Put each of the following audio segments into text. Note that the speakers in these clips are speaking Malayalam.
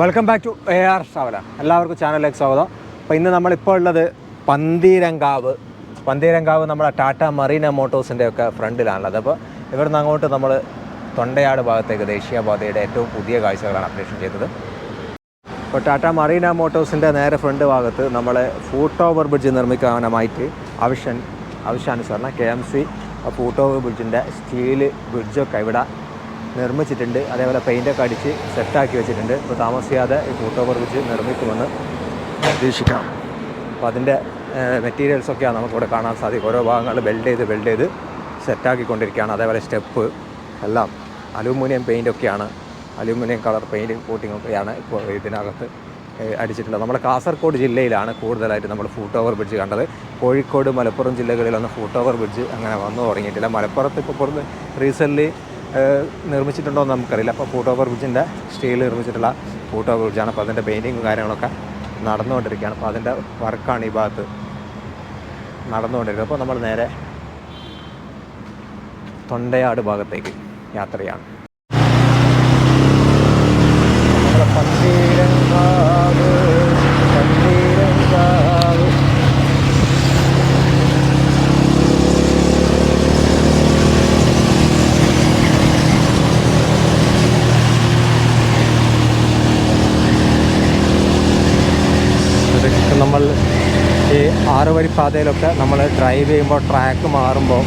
Welcome back to A R ഷാവല എല്ലാവർക്കും ചാനലിലേക്ക് സ്വാഗതം. അപ്പോൾ ഇന്ന് നമ്മളിപ്പോൾ ഉള്ളത് പന്തീരങ്കാവ്. പന്തീരങ്കാവ് നമ്മുടെ ടാറ്റ മറീന മോട്ടോഴ്സിന്റെ ഒക്കെ ഫ്രണ്ടിലാണുള്ളത്. അപ്പോൾ ഇവിടുന്ന് അങ്ങോട്ട് നമ്മൾ തൊണ്ടയാട് ഭാഗത്തേക്ക് ദേശീയപാതയുടെ ഏറ്റവും പുതിയ കാഴ്ചകളാണ് അപ്ഡേഷൻ ചെയ്തത്. ഇപ്പോൾ ടാറ്റ മറീന മോട്ടോഴ്സിന്റെ നേരെ ഫ്രണ്ട് ഭാഗത്ത് നമ്മൾ ഫൂട്ട് ഓവർ ബ്രിഡ്ജ് നിർമ്മിക്കാനായിട്ട് ആവശ്യം ആവശ്യാനുസരണം K M C foot over ബ്രിഡ്ജിന്റെ steel ബ്രിഡ്ജൊക്കെ ഇവിടെ നിർമ്മിച്ചിട്ടുണ്ട്. അതേപോലെ പെയിന്റൊക്കെ അടിച്ച് സെറ്റാക്കി വെച്ചിട്ടുണ്ട്. ഇപ്പോൾ താമസിയാതെ ഈ ഫോട്ടോ ബ്രിഡ്ജ് നിർമ്മിക്കുമെന്ന് പ്രതീക്ഷിക്കാം. അപ്പോൾ അതിന്റെ മെറ്റീരിയൽസൊക്കെയാണ് നമുക്കിവിടെ കാണാൻ സാധിക്കും ഓരോ ഭാഗങ്ങൾ ബെൽഡ് ചെയ്ത് ബെൽഡ് ചെയ്ത് സെറ്റാക്കിക്കൊണ്ടിരിക്കുകയാണ് അതേപോലെ സ്റ്റെപ്പ് എല്ലാം അലൂമിനിയം പെയിന്റൊക്കെയാണ് അലൂമിനിയം കളർ പെയിന്റ് കോട്ടിങ്ങൊക്കെയാണ് ഇപ്പോൾ ഇതിനകത്ത് അടിച്ചിട്ടുള്ളത്. നമ്മുടെ കാസർഗോഡ് ജില്ലയിലാണ് കൂടുതലായിട്ട് നമ്മൾ ഫൂട്ട് ഓവർ ബ്രിഡ്ജ് കണ്ടത്. കോഴിക്കോട് മലപ്പുറം ജില്ലകളിലൊന്നും ഫൂട്ട് ഓവർ ബ്രിഡ്ജ് അങ്ങനെ വന്നു തുടങ്ങിയിട്ടില്ല. മലപ്പുറത്ത് ഇപ്പോൾ പുറത്ത് റീസെന്റ്ലി നിർമ്മിച്ചിട്ടുണ്ടോ എന്ന് നമുക്കറിയില്ല. അപ്പോൾ ഫോട്ടോ ഓവർ ബ്രിഡ്ജിന്റെ സ്റ്റീൽ നിർമ്മിച്ചിട്ടുള്ള ഫോട്ടോ ഓവർ ബ്രിഡ്ജാണ് അപ്പോൾ അതിന്റെ പെയിന്റിങ്ങും കാര്യങ്ങളൊക്കെ നടന്നുകൊണ്ടിരിക്കുകയാണ്. അപ്പോൾ അതിന്റെ വർക്കാണ് ഈ ഭാഗത്ത് നടന്നുകൊണ്ടിരിക്കുന്നത്. അപ്പോൾ നമ്മൾ നേരെ തൊണ്ടയാട് ഭാഗത്തേക്ക് യാത്രയാണ് നമ്മുടെ പന്തീരങ്കാവ് പന്തീരങ്കാവ് ഇതൊക്കെ നമ്മൾ ഈ ആറ് പാതയിലൊക്കെ നമ്മൾ ഡ്രൈവ് ചെയ്യുമ്പോൾ ട്രാക്ക് മാറുമ്പോൾ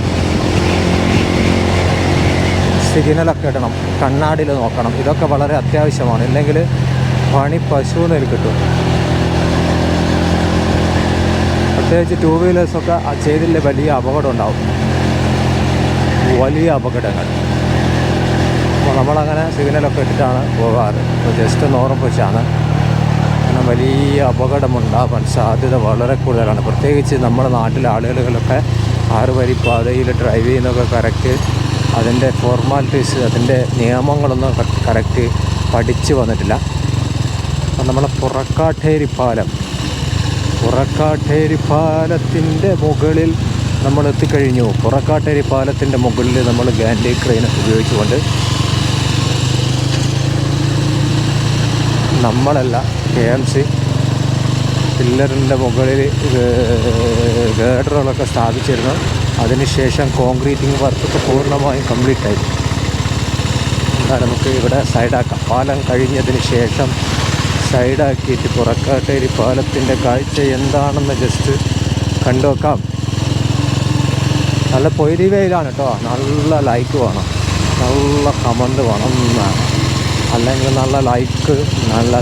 സിഗ്നലൊക്കെ ഇടണം. കണ്ണാടിയിൽ നോക്കണം. ഇതൊക്കെ വളരെ അത്യാവശ്യമാണ്. ഇല്ലെങ്കിൽ പണി പശുവിന് കിട്ടും. പ്രത്യേകിച്ച് ടൂ വീലേഴ്സൊക്കെ ചെയ്തില്ല വലിയ അപകടം ഉണ്ടാവും. വലിയ അപകടങ്ങൾ. അപ്പോൾ നമ്മളങ്ങനെ സിഗ്നലൊക്കെ ഇട്ടിട്ടാണ് പോകാറ്. ജസ്റ്റ് ഒന്ന് ഓർമ്മിച്ചാണ് കാരണം വലിയ അപകടമുണ്ടാവാൻ സാധ്യത വളരെ കൂടുതലാണ്. പ്രത്യേകിച്ച് നമ്മുടെ നാട്ടിലെ ആളുകളൊക്കെ ആറ് വരി പാതയിൽ ഡ്രൈവ് ചെയ്യുന്നതൊക്കെ കറക്റ്റ് അതിന്റെ ഫോർമാലിറ്റീസ് അതിന്റെ നിയമങ്ങളൊന്നും കറക്റ്റ് പഠിച്ചു വന്നിട്ടില്ല. അപ്പം നമ്മളെ പുറക്കാട്ടേരി പാലം. പുറക്കാട്ടേരി പാലത്തിന്റെ മുകളിൽ നമ്മൾ എത്തിക്കഴിഞ്ഞു. പുറക്കാട്ടേരി പാലത്തിന്റെ മുകളിൽ നമ്മൾ ഗാൻഡി ക്രെയിൻ ഉപയോഗിച്ചുകൊണ്ട് നമ്മളല്ല കെ എം സി പില്ലറിന്റെ മുകളിൽ ഗേഡറുകളൊക്കെ സ്ഥാപിച്ചിരുന്നു. അതിനുശേഷം കോൺക്രീറ്റിംഗ് വർക്ക് പൂർണമായും കംപ്ലീറ്റ് ആയി. എന്നാൽ നമുക്ക് ഇവിടെ സൈഡാക്കാം. പാലം കഴിഞ്ഞതിന് ശേഷം സൈഡാക്കിയിട്ട് പുറക്കാട്ടേരി പാലത്തിന്റെ കാഴ്ച എന്താണെന്ന് ജസ്റ്റ് കണ്ടു വെക്കാം നല്ല വെയിലാണ് കേട്ടോ നല്ല ലൈക്ക് വേണം. നല്ല കമന്റ് വേണം. എന്നാണ് അല്ലെങ്കിൽ നല്ല ലൈക്ക് നല്ല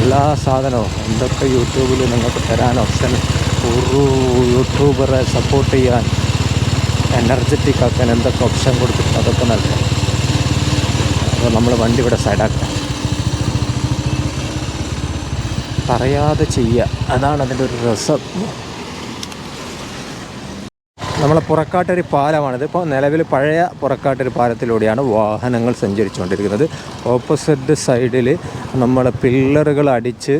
എല്ലാ സാധനവും എന്തൊക്കെ യൂട്യൂബിൽ നിങ്ങൾക്ക് തരാൻ ഓപ്ഷൻ ഒരു യൂട്യൂബറെ സപ്പോർട്ട് ചെയ്യാൻ എനർജറ്റിക് ആക്കാൻ എന്തൊക്കെ ഓപ്ഷൻ കൊടുത്തിട്ട് അതൊക്കെ നൽകാം അപ്പോൾ നമ്മൾ വണ്ടി ഇവിടെ സൈഡാക്കാം പറയാതെ ചെയ്യുക. അതാണ് അതിന്റെ ഒരു രസം. നമ്മളെ പുറക്കാട്ടൊരു പാലമാണിത്. ഇപ്പോൾ നിലവിൽ പഴയ പുറക്കാട്ടൊരു പാലത്തിലൂടെയാണ് വാഹനങ്ങൾ സഞ്ചരിച്ചുകൊണ്ടിരിക്കുന്നത്. ഓപ്പോസിറ്റ് സൈഡിൽ നമ്മൾ പില്ലറുകൾ അടിച്ച്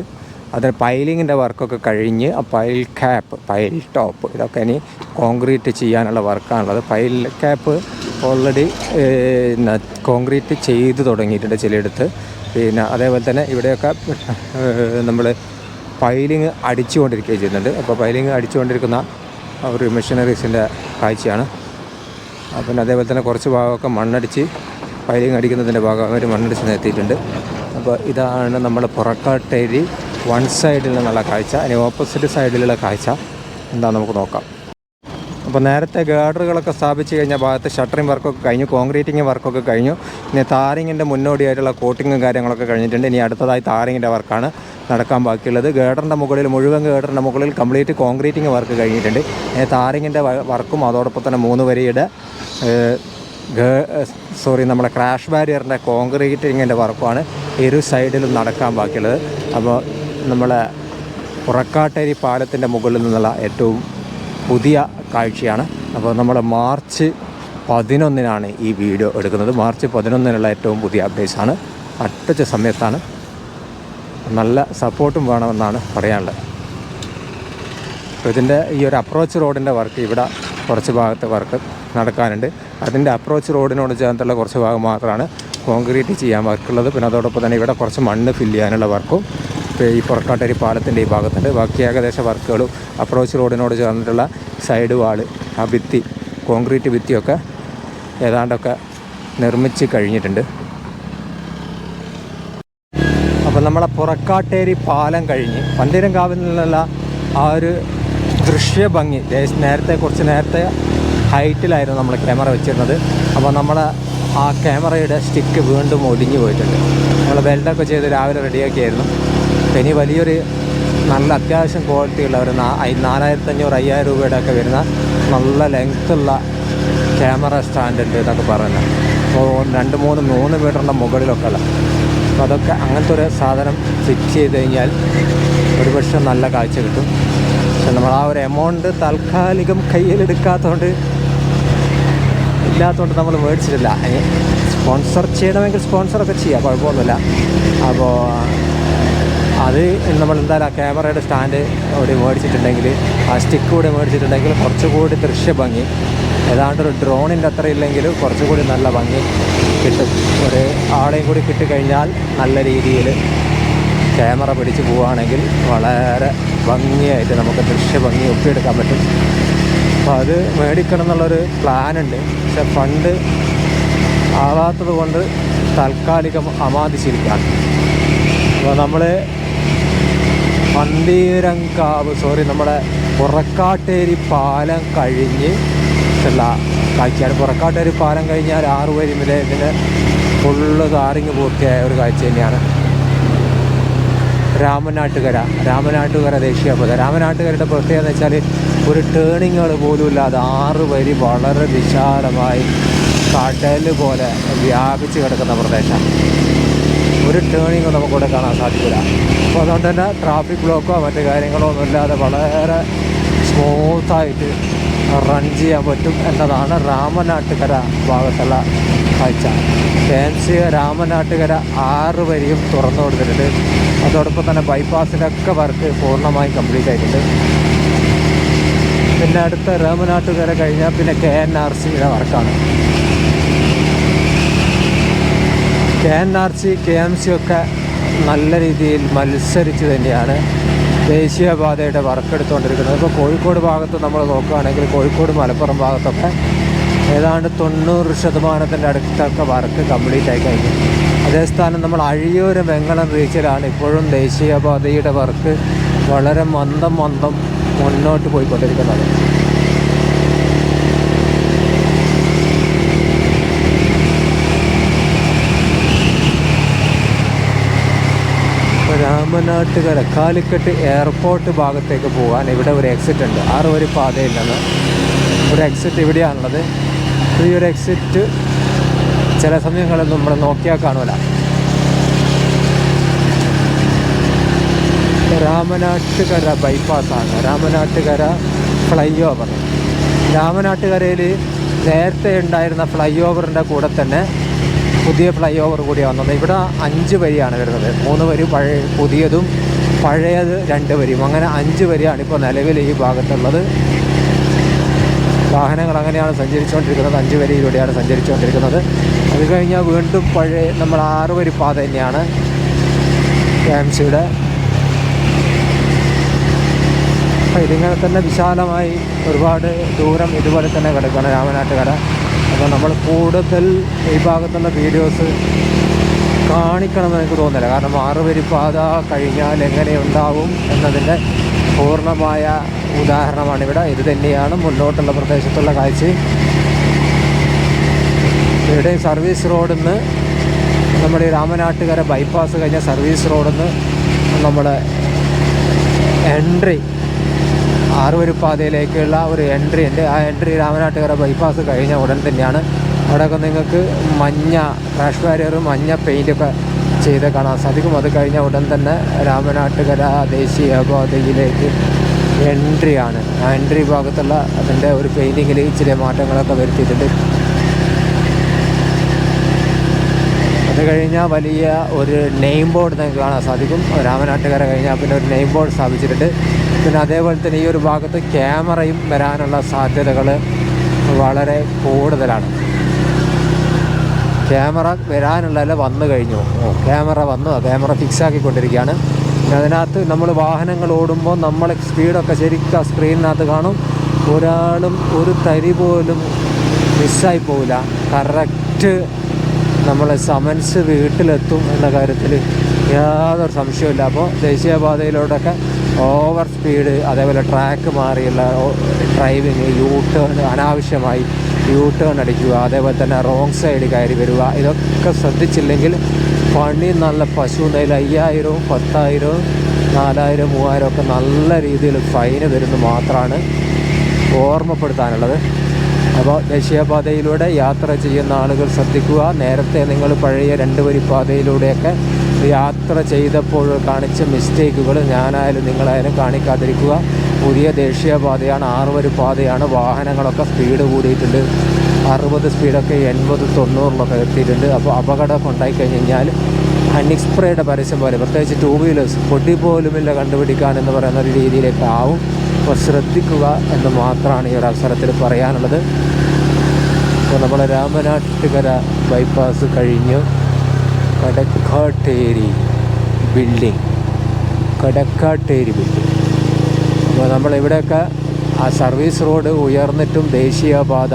അതിന് പൈലിങ്ങിന്റെ വർക്കൊക്കെ കഴിഞ്ഞ് ആ പൈൽ ക്യാപ്പ് പൈൽ ടോപ്പ് ഇതൊക്കെ ഇനി കോൺക്രീറ്റ് ചെയ്യാനുള്ള വർക്കാണുള്ളത്. പൈൽ ക്യാപ്പ് ഓൾറെഡി കോൺക്രീറ്റ് ചെയ്ത് തുടങ്ങിയിട്ടുണ്ട് ചിലയിടത്ത്. പിന്നെ അതേപോലെ തന്നെ ഇവിടെയൊക്കെ നമ്മൾ പൈലിങ് അടിച്ചുകൊണ്ടിരിക്കുകയും ചെയ്യുന്നുണ്ട്. അപ്പോൾ പൈലിങ് അടിച്ചുകൊണ്ടിരിക്കുന്ന ഒരു മെഷീനറീസിന്റെ കാഴ്ചയാണ്. പിന്നെ അതേപോലെ തന്നെ കുറച്ച് ഭാഗമൊക്കെ മണ്ണടിച്ച് പൈലിങ് അടിക്കുന്നതിന്റെ ഭാഗം അവർ മണ്ണടിച്ച് നിർത്തിയിട്ടുണ്ട്. അപ്പോൾ ഇതാണ് നമ്മുടെ പുറക്കാട്ടേരി വൺ സൈഡിൽ നിന്നുള്ള കാഴ്ച. അതിന് ഓപ്പോസിറ്റ് സൈഡിലുള്ള കാഴ്ച. എന്താ നമുക്ക് നോക്കാം. അപ്പോൾ നേരത്തെ ഗാർഡറുകളൊക്കെ സ്ഥാപിച്ച് കഴിഞ്ഞ ഭാഗത്ത് ഷട്ടറിങ് വർക്കൊക്കെ കഴിഞ്ഞു കോൺക്രീറ്റിങ് വർക്കൊക്കെ കഴിഞ്ഞു. ഇനി താറിങ്ങിന്റെ മുന്നോടിയായിട്ടുള്ള കോട്ടിങ്ങും കാര്യങ്ങളൊക്കെ കഴിഞ്ഞിട്ടുണ്ട്. ഇനി അടുത്തതായി താറിങ്ങിന്റെ വർക്കാണ് നടക്കാൻ ബാക്കിയുള്ളത്. ഗേഡറിന്റെ മുകളിൽ മുഴുവൻ ഗേഡറിന്റെ മുകളിൽ കംപ്ലീറ്റ് കോൺക്രീറ്റിംഗ് വർക്ക് കഴിഞ്ഞിട്ടുണ്ട്. ഇനി താറിങ്ങിന്റെ വർക്കും അതോടൊപ്പം തന്നെ മൂന്ന് വരിയുടെ സോറി നമ്മുടെ ക്രാഷ് ബാരിയറിന്റെ കോൺക്രീറ്റിങ്ങിന്റെ വർക്കുമാണ് ഇരു സൈഡിലും നടക്കാൻ ബാക്കിയുള്ളത്. അപ്പോൾ നമ്മളെ പുറക്കാട്ടേരി പാലത്തിന്റെ മുകളിൽ നിന്നുള്ള ഏറ്റവും പുതിയ കാഴ്ചയാണ്. അപ്പോൾ നമ്മൾ മാർച്ച് പതിനൊന്നിനാണ് ഈ വീഡിയോ എടുക്കുന്നത്. മാർച്ച് പതിനൊന്നിനുള്ള ഏറ്റവും പുതിയ അപ്ഡേറ്റ്സ് ആണ് അട്ടച്ച സമയത്താണ്. നല്ല സപ്പോർട്ടും വേണമെന്നാണ് പറയാനുള്ളത്. അപ്പോൾ ഇതിന്റെ ഈ ഒരു അപ്രോച്ച് റോഡിന്റെ വർക്ക് ഇവിടെ കുറച്ച് ഭാഗത്ത് വർക്ക് നടക്കാനുണ്ട്. അതിന്റെ അപ്രോച്ച് റോഡിനോട് ചേർന്നുള്ള കുറച്ച് ഭാഗം മാത്രമാണ് കോൺക്രീറ്റ് ചെയ്യാൻ വർക്കുള്ളത്. പിന്നെ അതോടൊപ്പം തന്നെ ഇവിടെ കുറച്ച് മണ്ണ് ഫില്ല് ചെയ്യാനുള്ള വർക്കും ഈ പുറക്കാട്ടരി പാലത്തിന്റെ ഈ ഭാഗത്തുണ്ട്. ബാക്കി ഏകദേശ വർക്കുകളും അപ്രോച്ച് റോഡിനോട് ചേർന്നിട്ടുള്ള സൈഡ് വാൾ ആ ഭിത്തി കോൺക്രീറ്റ് ഭിത്തിയൊക്കെ ഏതാണ്ടൊക്കെ നിർമ്മിച്ച് കഴിഞ്ഞിട്ടുണ്ട്. അപ്പോൾ നമ്മളെ പുറക്കാട്ടേരി പാലം കഴിഞ്ഞ് പന്തീരങ്കാവിൽ നിന്നുള്ള ആ ഒരു ദൃശ്യഭംഗി നേരത്തെ കുറച്ച് നേരത്തെ ഹൈറ്റിലായിരുന്നു നമ്മൾ ക്യാമറ വെച്ചിരുന്നത്. അപ്പോൾ നമ്മൾ ആ ക്യാമറയുടെ സ്റ്റിക്ക് വീണ്ടും ഒടിഞ്ഞു പോയിട്ടുണ്ട്. നമ്മൾ വെൽഡൊക്കെ ചെയ്ത് രാവിലെ റെഡിയാക്കിയായിരുന്നു ഇനി വലിയൊരു നല്ല അത്യാവശ്യം ക്വാളിറ്റി ഉള്ള ഒരു നാലായിരത്തി അഞ്ഞൂറ് അയ്യായിരം രൂപയുടെ ഒക്കെ വരുന്ന നല്ല ലെങ്ത്തുള്ള ക്യാമറ സ്റ്റാൻഡ് ഉണ്ട് എന്നൊക്കെ പറയുന്നത് അപ്പോൾ രണ്ട് മൂന്ന് മൂന്ന് മീറ്ററിന്റെ മുകളിലൊക്കെ ഉള്ള അപ്പോൾ അതൊക്കെ അങ്ങനത്തെ ഒരു സാധനം ഫിറ്റ് ചെയ്ത് കഴിഞ്ഞാൽ ഒരുപക്ഷെ നല്ല കാഴ്ച കിട്ടും. പക്ഷെ നമ്മൾ ആ ഒരു എമൗണ്ട് താൽക്കാലികം കയ്യിലെടുക്കാത്തതുകൊണ്ട് ഇല്ലാത്തതുകൊണ്ട് നമ്മൾ മേടിച്ചിട്ടില്ല. സ്പോൺസർ ചെയ്യണമെങ്കിൽ സ്പോൺസറൊക്കെ ചെയ്യാം കുഴപ്പമൊന്നുമില്ല. അപ്പോൾ അത് നമ്മൾ എന്തായാലും ആ ക്യാമറയുടെ സ്റ്റാൻഡ് കൂടി മേടിച്ചിട്ടുണ്ടെങ്കിൽ ആ സ്റ്റിക്ക് കൂടി മേടിച്ചിട്ടുണ്ടെങ്കിൽ കുറച്ചുകൂടി ദൃശ്യഭംഗി. ഏതാണ്ട് ഒരു ഡ്രോണിന്റെ അത്ര ഇല്ലെങ്കിൽ കുറച്ചുകൂടി നല്ല ഭംഗി കിട്ടും. ഒരു ആളെയും കൂടി കിട്ടിക്കഴിഞ്ഞാൽ നല്ല രീതിയിൽ ക്യാമറ പിടിച്ച് പോവുകയാണെങ്കിൽ വളരെ ഭംഗിയായിട്ട് നമുക്ക് ദൃശ്യഭംഗി ഒപ്പിയെടുക്കാൻ പറ്റും. അപ്പോൾ അത് മേടിക്കണം എന്നുള്ളൊരു പ്ലാനുണ്ട്. പക്ഷെ ഫണ്ട് ആവാത്തത് കൊണ്ട് താൽക്കാലികം അമാദിച്ചിരിക്കുകയാണ് അപ്പോൾ നമ്മൾ പന്തീരങ്കാവ് സോറി നമ്മുടെ പുറക്കാട്ടേരി പാലം കഴിഞ്ഞ് ഉള്ള കാഴ്ചയാണ്. പുറക്കാട്ടേരി പാലം കഴിഞ്ഞാൽ ആറ് വരിമിലെ ഇതിന് ഫുള്ള് താറിങ് പൂർത്തിയായ ഒരു കാഴ്ച തന്നെയാണ്. രാമനാട്ടുകര. രാമനാട്ടുകര ദേശീയപാത രാമനാട്ടുകരയുടെ പ്രത്യേകത എന്ന് വെച്ചാൽ ഒരു ടേണിങ്ങുകൾ പോലും ഇല്ലാതെ ആറ് വരി വളരെ വിശാലമായി കടൽ പോലെ വ്യാപിച്ച് കിടക്കുന്ന പ്രദേശം ഒരു ടേണിങ്ങും നമുക്കിവിടെ കാണാൻ സാധിക്കില്ല. അപ്പോൾ അതുകൊണ്ട് തന്നെ ട്രാഫിക് ബ്ലോക്കോ മറ്റു കാര്യങ്ങളോ ഒന്നും ഇല്ലാതെ വളരെ സ്മൂത്തായിട്ട് റൺ ചെയ്യാൻ പറ്റും എന്നതാണ് രാമനാട്ടുകര ഭാഗത്തുള്ള കാഴ്ച. ഫാൻസി രാമനാട്ടുകര ആറ് വരെയും തുറന്നു കൊടുത്തിട്ടുണ്ട്. അതോടൊപ്പം തന്നെ ബൈപ്പാസിലൊക്കെ വർക്ക് പൂർണമായും കംപ്ലീറ്റ് ആയിട്ടുണ്ട്. പിന്നെ അടുത്ത രാമനാട്ടുകര കഴിഞ്ഞാൽ പിന്നെ കെ എൻ ആർ സിയുടെ വർക്കാണ് K N R C K M C ഒക്കെ നല്ല രീതിയിൽ മത്സരിച്ച് തന്നെയാണ് ദേശീയപാതയുടെ വർക്ക് എടുത്തുകൊണ്ടിരിക്കുന്നത് ഇപ്പോൾ കോഴിക്കോട് ഭാഗത്ത് നമ്മൾ നോക്കുകയാണെങ്കിൽ കോഴിക്കോട് മലപ്പുറം ഭാഗത്തൊക്കെ ഏതാണ്ട് തൊണ്ണൂറ് ശതമാനത്തിന്റെ അടുത്തൊക്കെ വർക്ക് കംപ്ലീറ്റ് ആയി കഴിഞ്ഞു. അതേ സ്ഥാനം നമ്മൾ അഴിയൂര് വെങ്ങളം റീച്ചിലാണ് ഇപ്പോഴും ദേശീയപാതയുടെ വർക്ക് വളരെ മന്ദം മന്ദം മുന്നോട്ട് പോയിക്കൊണ്ടിരിക്കുന്നത്. ഇപ്പോൾ രാമനാട്ടുകര കാലിക്കട്ട് എയർപോർട്ട് ഭാഗത്തേക്ക് പോകാൻ ഇവിടെ ഒരു എക്സിറ്റ് ഉണ്ട്. ആറ് വരി പാതയില്ലെന്ന് ഒരു എക്സിറ്റ് ഇവിടെയാണുള്ളത്. ഈ ഒരു എക്സിറ്റ് ചില സമയങ്ങളിൽ നമ്മൾ നോക്കിയാൽ കാണൂല രാമനാട്ടുകര ബൈപ്പാസാണ് രാമനാട്ടുകര ഫ്ലൈ ഓവർ രാമനാട്ടുകരയിൽ നേരത്തെ ഉണ്ടായിരുന്ന ഫ്ലൈ ഓവറിന്റെ കൂടെ തന്നെ പുതിയ ഫ്ലൈ ഓവർ കൂടി വന്നത്. ഇവിടെ അഞ്ച് വരിയാണ് വരുന്നത്. മൂന്ന് വരി പഴയ പുതിയതും പഴയത് രണ്ട് വരിയും. അങ്ങനെ അഞ്ച് വരിയാണ് ഇപ്പോൾ നിലവിൽ ഈ ഭാഗത്തുള്ളത്. വാഹനങ്ങൾ അങ്ങനെയാണ് സഞ്ചരിച്ചുകൊണ്ടിരിക്കുന്നത്. അഞ്ച് വരിയിലൂടെയാണ് സഞ്ചരിച്ചുകൊണ്ടിരിക്കുന്നത്. അത് കഴിഞ്ഞാൽ വീണ്ടും പഴയ നമ്മൾ ആറ് വരി പാത തന്നെയാണ് എം സിയുടെ ഇതിങ്ങനെ തന്നെ വിശാലമായി ഒരുപാട് ദൂരം ഇതുപോലെ തന്നെ കിടക്കുകയാണ് രാമനാട്ടുകര. അപ്പോൾ നമ്മൾ കൂടുതൽ ഈ ഭാഗത്തുള്ള വീഡിയോസ് കാണിക്കണമെന്ന് എനിക്ക് തോന്നുന്നില്ല. കാരണം ആറ് വരി പാത കഴിഞ്ഞാൽ എങ്ങനെ ഉണ്ടാവും എന്നതിന്റെ പൂർണമായ ഉദാഹരണമാണ് ഇവിടെ. ഇത് തന്നെയാണ് മുന്നോട്ടുള്ള പ്രദേശത്തുള്ള കാഴ്ച. ഇവിടെ സർവീസ് റോഡിൽ നിന്ന് നമ്മുടെ രാമനാട്ടുകര ബൈപ്പാസ് കഴിഞ്ഞ സർവീസ് റോഡിൽ നിന്ന് നമ്മുടെ എൻട്രി ആറുവരിപ്പാതയിലേക്കുള്ള ഒരു എൻട്രി ഉണ്ട്. ആ എൻട്രി രാമനാട്ടുകര ബൈപ്പാസ് കഴിഞ്ഞ ഉടൻ തന്നെയാണ്. അവിടെയൊക്കെ നിങ്ങൾക്ക് മഞ്ഞ ക്രാഷ് ബാരിയറും മഞ്ഞ പെയിന്റൊക്കെ ചെയ്ത് കാണാൻ സാധിക്കും അത് കഴിഞ്ഞ ഉടൻ തന്നെ രാമനാട്ടുകര ദേശീയ പാതയിലേക്ക് എൻട്രിയാണ് ആ എൻട്രി ഭാഗത്തുള്ള അതിന്റെ ഒരു പെയിന്റിങ്ങിൽ ചില മാറ്റങ്ങളൊക്കെ വരുത്തിയിട്ടുണ്ട്. അത് കഴിഞ്ഞാൽ വലിയ ഒരു നെയിം ബോർഡ് നിങ്ങൾക്ക് കാണാൻ സാധിക്കും രാമനാട്ടുകര കഴിഞ്ഞാൽ പിന്നെ ഒരു നെയിം ബോർഡ് സ്ഥാപിച്ചിട്ടുണ്ട്. പിന്നെ അതേപോലെ തന്നെ ഈ ഒരു ഭാഗത്ത് ക്യാമറയും വരാനുള്ള സാധ്യതകൾ വളരെ കൂടുതലാണ്. ക്യാമറ വരാനുള്ളതല്ല വന്നു കഴിഞ്ഞു. ക്യാമറ വന്നു ക്യാമറ ഫിക്സ് ആക്കിക്കൊണ്ടിരിക്കുകയാണ് പിന്നെ അതിനകത്ത് നമ്മൾ വാഹനങ്ങൾ ഓടുമ്പോൾ നമ്മൾ സ്പീഡൊക്കെ ശരിക്കും ആ സ്ക്രീനിനകത്ത് കാണും. ഒരാളും ഒരു തരി പോലും മിസ്സായി പോവില്ല. കറക്റ്റ് നമ്മൾ സമൻസ് വീട്ടിലെത്തും എന്ന കാര്യത്തിൽ യാതൊരു സംശയമില്ല അപ്പോൾ ദേശീയപാതയിലൂടെയൊക്കെ ഓവർ സ്പീഡ് അതേപോലെ ട്രാക്ക് മാറിയുള്ള ഡ്രൈവിങ് യൂ ടേൺ അനാവശ്യമായി യൂ ടേൺ അടിക്കുക അതേപോലെ തന്നെ റോങ് സൈഡ് കയറി വരിക ഇതൊക്കെ ശ്രദ്ധിച്ചില്ലെങ്കിൽ പണി നല്ല പശു നെയ്യിൽ അയ്യായിരവും പത്തായിരവും നാലായിരം മൂവായിരം ഒക്കെ നല്ല രീതിയിൽ ഫൈന് വരുന്നു മാത്രമാണ് ഓർമ്മപ്പെടുത്താനുള്ളത്. അപ്പോൾ ദേശീയപാതയിലൂടെ യാത്ര ചെയ്യുന്ന ആളുകൾ ശ്രദ്ധിക്കുക. നേരത്തെ നിങ്ങൾ പഴയ രണ്ട് വരി പാതയിലൂടെയൊക്കെ യാത്ര ചെയ്തപ്പോൾ കാണിച്ച മിസ്റ്റേക്കുകൾ ഞാനായാലും നിങ്ങളായാലും കാണിക്കാതിരിക്കുക. പുതിയ ദേശീയപാതയാണ് ആറ് വരി പാതയാണ് വാഹനങ്ങളൊക്കെ സ്പീഡ് കൂടിയിട്ടുണ്ട്. അറുപത് സ്പീഡൊക്കെ എൺപത് തൊണ്ണൂറിലൊക്കെ എത്തിയിട്ടുണ്ട്. അപ്പോൾ അപകടമൊക്കെ ഉണ്ടായി കഴിഞ്ഞ് കഴിഞ്ഞാൽ ഹണിക്സ്പ്രേയുടെ പരസ്യം പോലെ പ്രത്യേകിച്ച് ടൂ വീലേഴ്സ് പൊടി പോലുമില്ല കണ്ടുപിടിക്കാൻ എന്ന് പറയുന്ന ഒരു രീതിയിലേക്ക് ആവും. അപ്പോൾ ശ്രദ്ധിക്കുക എന്ന് മാത്രമാണ് ഈ ഒരു അവസരത്തിൽ പറയാനുള്ളത്. അപ്പോൾ നമ്മൾ രാമനാട്ടുകര ബൈപ്പാസ് കഴിഞ്ഞു. കടക്കാട്ടേരി ബിൽഡിംഗ് കടക്കാട്ടേരി ബിൽഡിംഗ് അപ്പോൾ നമ്മൾ ഇവിടെയൊക്കെ ആ സർവീസ് റോഡ് ഉയർന്നിട്ടും ദേശീയപാത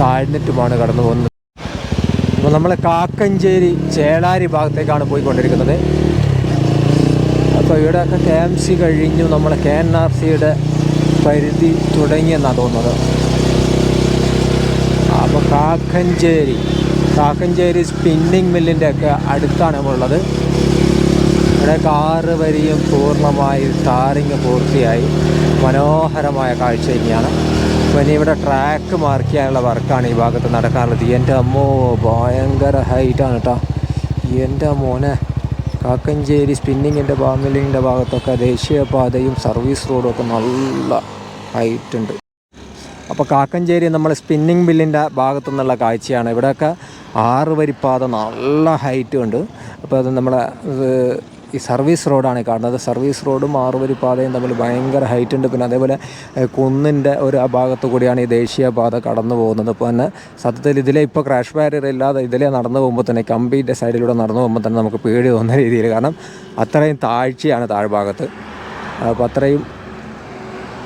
താഴ്ന്നിട്ടുമാണ് കടന്നു പോകുന്നത്. അപ്പോൾ നമ്മൾ കാക്കഞ്ചേരി ചേളാരി ഭാഗത്തേക്കാണ് പോയിക്കൊണ്ടിരിക്കുന്നത്. അപ്പോൾ ഇവിടെയൊക്കെ കെ എം സി കഴിഞ്ഞു. നമ്മൾ കെ എൻ ആർ സിയുടെ പരിധി തുടങ്ങിയെന്നാണ് തോന്നുന്നത്. അപ്പോൾ കാക്കഞ്ചേരി കാക്കഞ്ചേരി സ്പിന്നിങ് മില്ലിന്റെ ഒക്കെ അടുത്താണ് നമ്മളുള്ളത്. ഇവിടെ കാറ് വരിയും പൂർണമായി ടാറിങ് പൂർത്തിയായി. മനോഹരമായ കാഴ്ച തന്നെയാണ്. അപ്പോൾ ഇനി ഇവിടെ ട്രാക്ക് മാർക്ക് ചെയ്യാനുള്ള വർക്കാണ് ഈ ഭാഗത്ത് നടക്കാറുള്ളത് എന്റെ അമ്മോ ഭയങ്കര ഹൈറ്റാണ് കേട്ടോ എന്റെ മോനെ കാക്കഞ്ചേരി സ്പിന്നിങ്ങിന്റെ ബാമിലിങ്ങിന്റെ ഭാഗത്തൊക്കെ ദേശീയപാതയും സർവീസ് റോഡും ഒക്കെ നല്ല ഹൈറ്റ് ഉണ്ട്. അപ്പോൾ കാക്കഞ്ചേരി നമ്മൾ സ്പിന്നിങ് ബില്ലിന്റെ ഭാഗത്തു നിന്നുള്ള കാഴ്ചയാണ്. ഇവിടെയൊക്കെ ആറ് വരിപ്പാത നല്ല ഹൈറ്റ് ഉണ്ട്. അപ്പോൾ അത് നമ്മളെ ഈ സർവീസ് റോഡാണ് കാണുന്നത്. സർവീസ് റോഡും ആറ് വരിപ്പാതയും തമ്മിൽ ഭയങ്കര ഹൈറ്റ് ഉണ്ട്. പിന്നെ അതേപോലെ കുന്നിന്റെ ഒരു ആ ഭാഗത്തു കൂടിയാണ് ഈ ദേശീയപാത കടന്നു പോകുന്നത്. അപ്പോൾ തന്നെ സത്യത്തിൽ ഇതിലെ ഇപ്പോൾ ക്രാഷ് ബാരിയർ ഇല്ലാതെ ഇതിലെ നടന്നു പോകുമ്പോൾ തന്നെ കമ്പിന്റെ സൈഡിലൂടെ നടന്നു പോകുമ്പോൾ തന്നെ നമുക്ക് പേടി തോന്നുന്ന രീതിയിൽ. കാരണം അത്രയും താഴ്ചയാണ് താഴ്ഭാഗത്ത്. അപ്പോൾ അത്രയും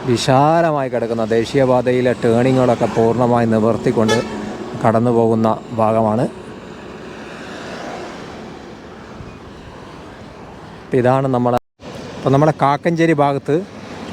വിശാലമായി കിടക്കുന്ന ദേശീയപാതയിലെ ടേണിങ്ങുകളൊക്കെ പൂർണമായി നിവർത്തിക്കൊണ്ട് കടന്നു പോകുന്ന ഭാഗമാണ്. ഇതാണ് നമ്മളെ അപ്പോൾ നമ്മുടെ കാക്കഞ്ചേരി ഭാഗത്ത്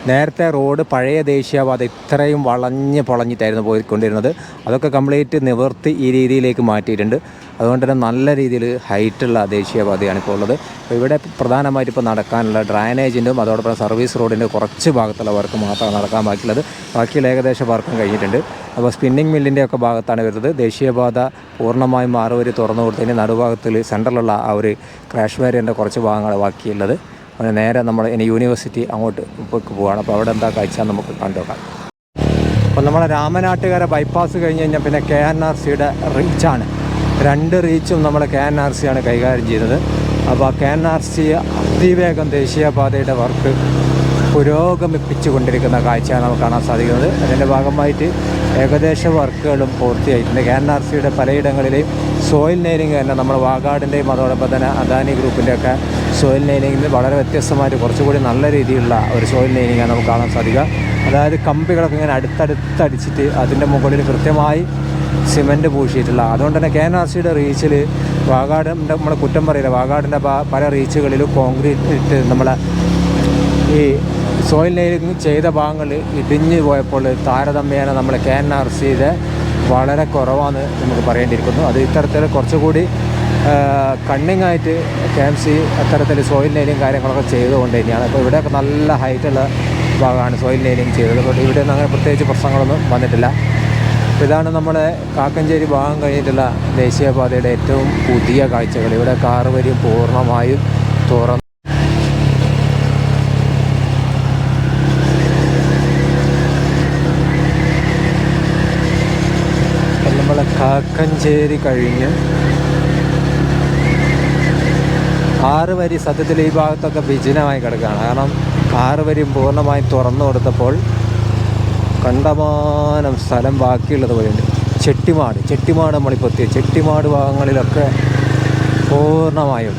നേരത്തെ റോഡ് പഴയ ദേശീയപാത ഇത്രയും വളഞ്ഞ് പൊളഞ്ഞിട്ടായിരുന്നു പോയിക്കൊണ്ടിരുന്നത്. അതൊക്കെ കംപ്ലീറ്റ് നിവർത്തി ഈ രീതിയിലേക്ക് മാറ്റിയിട്ടുണ്ട്. അതുകൊണ്ട് തന്നെ നല്ല രീതിയിൽ ഹൈറ്റുള്ള ദേശീയപാതയാണ് ഇപ്പോൾ ഉള്ളത്. അപ്പോൾ ഇവിടെ പ്രധാനമായിട്ട് ഇപ്പോൾ നടക്കാനുള്ള ഡ്രൈനേജിന്റെയും അതോടൊപ്പം സർവീസ് റോഡിന്റെ കുറച്ച് ഭാഗത്തുള്ള വർക്ക് മാത്രമാണ് നടക്കാൻ ബാക്കിയുള്ളത്. ബാക്കിയുള്ള ഏകദേശം വർക്കും കഴിഞ്ഞിട്ടുണ്ട്. അപ്പോൾ സ്പിന്നിങ് മില്ലിന്റെ ഒക്കെ ഭാഗത്താണ് വരുന്നത്. ദേശീയപാത പൂർണമായും മാറുവരി തുറന്നു കൊടുത്തതിന് നടുഭാഗത്തിൽ സെൻട്രലുള്ള ആ ഒരു ക്രാഷ് ബാരിയറിന്റെ കുറച്ച് ഭാഗങ്ങൾ ബാക്കിയുള്ളത്. അങ്ങനെ നേരെ നമ്മൾ ഇനി യൂണിവേഴ്സിറ്റി അങ്ങോട്ട് പോവുകയാണ് അപ്പോൾ അവിടെ എന്താ കാഴ്ച നമുക്ക് കണ്ടുനോക്കാം അപ്പോൾ നമ്മളെ രാമനാട്ടുകാരെ ബൈപ്പാസ് കഴിഞ്ഞ് കഴിഞ്ഞാൽ പിന്നെ കെ എൻ ആർ സിയുടെ റീച്ചാണ് രണ്ട് റീച്ചും നമ്മുടെ കെ എൻ ആർ സിയാണ് കൈകാര്യം ചെയ്തത്. അപ്പോൾ ആ കെ എൻ ആർ സി അതിവേഗം ദേശീയപാതയുടെ വർക്ക് പുരോഗമിപ്പിച്ചുകൊണ്ടിരിക്കുന്ന കാഴ്ചയാണ് നമുക്ക് കാണാൻ സാധിക്കുന്നത്. അതിന്റെ ഭാഗമായിട്ട് ഏകദേശ വർക്കുകളും പൂർത്തിയായിട്ടുണ്ട്. കെ എൻ ആർ സിയുടെ പലയിടങ്ങളിലെയും സോയിൽ നെയിലിംഗ് തന്നെ നമ്മൾ വാഗാടിന്റെയും അതോടൊപ്പം തന്നെ അദാനി ഗ്രൂപ്പിന്റെയൊക്കെ സോയിൽ നെയിലിംഗിൽ വളരെ വ്യത്യസ്തമായിട്ട് കുറച്ചുകൂടി നല്ല രീതിയിലുള്ള ഒരു സോയിൽ നെയിലിംഗാണ് നമുക്ക് കാണാൻ സാധിക്കുക. അതായത് കമ്പികളൊക്കെ ഇങ്ങനെ അടുത്തടുത്തടിച്ചിട്ട് അതിന്റെ മുകളിൽ കൃത്യമായി സിമന്റ് പൂശിയിട്ടുള്ള. അതുകൊണ്ട് തന്നെ കെ എൻ ആർ സിയുടെ റീച്ചിൽ വാഗാടിന്റെ നമ്മൾ കുറ്റം പറയില്ല. വാഗാടിന്റെ പല റീച്ചുകളിലും കോൺക്രീറ്റ് ഇട്ട് നമ്മളെ ഈ സോയിൽ നെയിലിംഗ് ചെയ്ത ഭാഗങ്ങൾ ഇടിഞ്ഞു പോയപ്പോൾ താരതമ്യേന നമ്മൾ കെ എൻ ആർ സിയുടെ വളരെ കുറവാണ് നമുക്ക് പറയേണ്ടിയിരിക്കുന്നു. അത് ഇത്തരത്തിൽ കുറച്ചുകൂടി കണ്ണിങ് ആയിട്ട് കെ എം സി അത്തരത്തിൽ സോയിൽ നെയിലിംഗ് കാര്യങ്ങളൊക്കെ ചെയ്തുകൊണ്ട് തന്നെയാണ്. അപ്പോൾ ഇവിടെയൊക്കെ നല്ല ഹൈറ്റുള്ള ഭാഗമാണ് സോയിൽ നെയിലിംഗ് ചെയ്തത്. ഇവിടെ അങ്ങനെ പ്രത്യേകിച്ച് പ്രശ്നങ്ങളൊന്നും വന്നിട്ടില്ല. ഇതാണ് നമ്മുടെ കാക്കഞ്ചേരി ഭാഗം കഴിഞ്ഞിട്ടുള്ള ദേശീയപാതയുടെ ഏറ്റവും പുതിയ കാഴ്ചകൾ. ഇവിടെ കാർ വരും പൂർണമായും തുറന്നു കാക്കഞ്ചേരി കഴിഞ്ഞ് ആറ് വരി സത്യത്തിൽ ഈ ഭാഗത്തൊക്കെ വിജനമായി കിടക്കുകയാണ്. കാരണം ആറ് വരി പൂർണമായും തുറന്നു കൊടുത്തപ്പോൾ കണ്ടമാനം സ്ഥലം ബാക്കിയുള്ളത് പോലെയുണ്ട്. ചെട്ടിമാട് ചെട്ടിമാട് നമ്മളിപ്പോൾ എത്തിയത്. ചെട്ടിമാട് ഭാഗങ്ങളിലൊക്കെ പൂർണമായും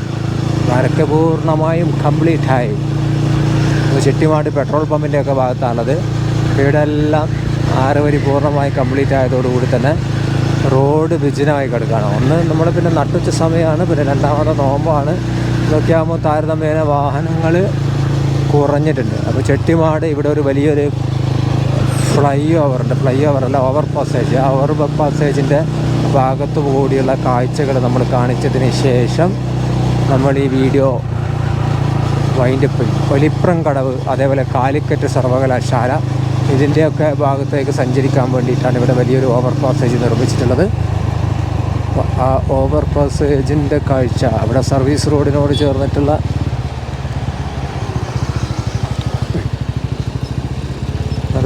വരക്ക് പൂർണമായും കംപ്ലീറ്റ് ആയി. ഇപ്പോൾ ചെട്ടിമാട് പെട്രോൾ പമ്പിന്റെ ഒക്കെ ഭാഗത്താണത് ഇവിടെ എല്ലാം ആറ് വരി പൂർണമായി കംപ്ലീറ്റ് ആയതോടുകൂടി തന്നെ റോഡ് വിജനമായി കിടക്കുകയാണ്. ഒന്ന് നമ്മൾ പിന്നെ നട്ടുച്ച സമയമാണ് പിന്നെ രണ്ടാമത്തെ നോമ്പാണ്. ഇതൊക്കെ ആകുമ്പോൾ താരതമ്യേന വാഹനങ്ങൾ കുറഞ്ഞിട്ടുണ്ട്. അപ്പോൾ ചെട്ടിമാട് ഇവിടെ ഒരു വലിയൊരു ഫ്ലൈ ഓവറിന്റെ ഫ്ലൈ ഓവർ അല്ല ഓവർ പാസേജ് ആ ഓവർ പാസേജിന്റെ ഭാഗത്തു കൂടിയുള്ള കാഴ്ചകൾ നമ്മൾ കാണിച്ചതിന് ശേഷം നമ്മൾ ഈ വീഡിയോ വൈൻഡപ്പ് ഒലിപ്രം കടവ് അതേപോലെ കാലിക്കറ്റ് സർവകലാശാല ഇതിന്റെയൊക്കെ ഭാഗത്തേക്ക് സഞ്ചരിക്കാൻ വേണ്ടിയിട്ടാണ് ഇവിടെ വലിയൊരു ഓവർ പാസേജ് നിർമ്മിച്ചിട്ടുള്ളത്. ആ ഓവർ പാസേജിന്റെ കാഴ്ച അവിടെ സർവീസ് റോഡിനോട് ചേർന്നിട്ടുള്ള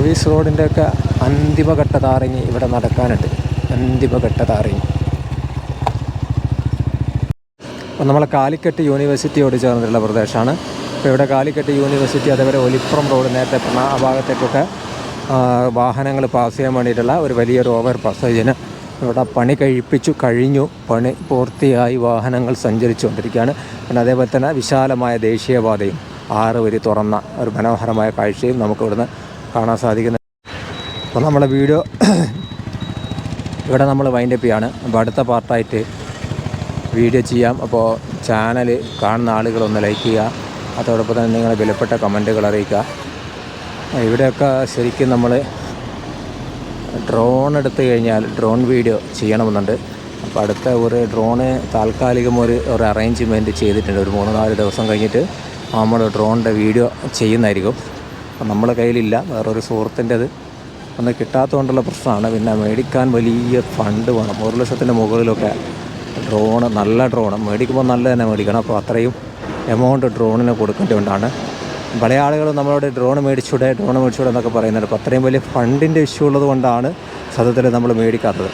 സർവീസ് റോഡിന്റെയൊക്കെ അന്തിമഘട്ട താറിഞ്ഞ് ഇവിടെ നടക്കാനുണ്ട്. അന്തിമഘട്ട താറിഞ്ഞ് അപ്പോൾ നമ്മളെ കാലിക്കറ്റ് യൂണിവേഴ്സിറ്റിയോട് ചേർന്നിട്ടുള്ള പ്രദേശമാണ്. അപ്പോൾ ഇവിടെ കാലിക്കറ്റ് യൂണിവേഴ്സിറ്റി അതേപോലെ ഒലിപ്പുറം റോഡ് നേരത്തെ പറഞ്ഞ ആ ഭാഗത്തേക്കൊക്കെ വാഹനങ്ങൾ പാസ് ചെയ്യാൻ വേണ്ടിയിട്ടുള്ള ഒരു വലിയൊരു ഓവർ പാസേജിന് ഇവിടെ പണി കഴിപ്പിച്ചു കഴിഞ്ഞു. പണി പൂർത്തിയായി വാഹനങ്ങൾ സഞ്ചരിച്ചുകൊണ്ടിരിക്കുകയാണ്. പിന്നെ അതേപോലെ തന്നെ വിശാലമായ ദേശീയപാതയും ആറ് വരി തുറന്ന ഒരു മനോഹരമായ കാഴ്ചയും നമുക്ക് ഇവിടുന്ന് കാണാൻ സാധിക്കുന്നത്. അപ്പോൾ നമ്മുടെ വീഡിയോ ഇവിടെ നമ്മൾ വൈൻഡപ്പ് ചെയ്യാണ്. അപ്പോൾ അടുത്ത പാർട്ടായിട്ട് വീഡിയോ ചെയ്യാം. അപ്പോൾ ചാനൽ കാണുന്ന ആളുകളൊന്ന് ലൈക്ക് ചെയ്യുക. അതോടൊപ്പം തന്നെ നിങ്ങളുടെ വിലപ്പെട്ട കമന്റുകൾ അറിയിക്കുക. ഇവിടെയൊക്കെ ശരിക്കും നമ്മൾ ഡ്രോൺ എടുത്തു കഴിഞ്ഞാൽ ഡ്രോൺ വീഡിയോ ചെയ്യണമെന്നുണ്ട്. അപ്പോൾ അടുത്ത ഒരു ഡ്രോണ് താൽക്കാലികം ഒരു ഒരു അറേഞ്ച്മെന്റ് ചെയ്തിട്ടുണ്ട്. ഒരു മൂന്ന് നാല് ദിവസം കഴിഞ്ഞിട്ട് നമ്മൾ ഡ്രോണിന്റെ വീഡിയോ ചെയ്യുന്നതായിരിക്കും. അപ്പം നമ്മളെ കയ്യിലില്ല. വേറൊരു സുഹൃത്തിന്റെത്. ഒന്ന് കിട്ടാത്തതുകൊണ്ടുള്ള പ്രശ്നമാണ്. പിന്നെ മേടിക്കാൻ വലിയ ഫണ്ട് വേണം. ഒരു ലക്ഷത്തിന്റെ മുകളിലൊക്കെ ഡ്രോണ് നല്ല ഡ്രോണ്. മേടിക്കുമ്പോൾ നല്ല തന്നെ മേടിക്കണം. അപ്പോൾ അത്രയും എമൗണ്ട് ഡ്രോണിന് കൊടുക്കേണ്ടതുകൊണ്ടാണ്. പല ആളുകളും നമ്മളോട് ഡ്രോൺ മേടിച്ചൂടെ ഡ്രോൺ മേടിച്ചൂടെ എന്നൊക്കെ പറയുന്നുണ്ട്. അപ്പോൾ അത്രയും വലിയ ഫണ്ടിന്റെ ഇഷ്യൂ ഉള്ളത് കൊണ്ടാണ് സത്യത്തിൽ നമ്മൾ മേടിക്കാത്തത്.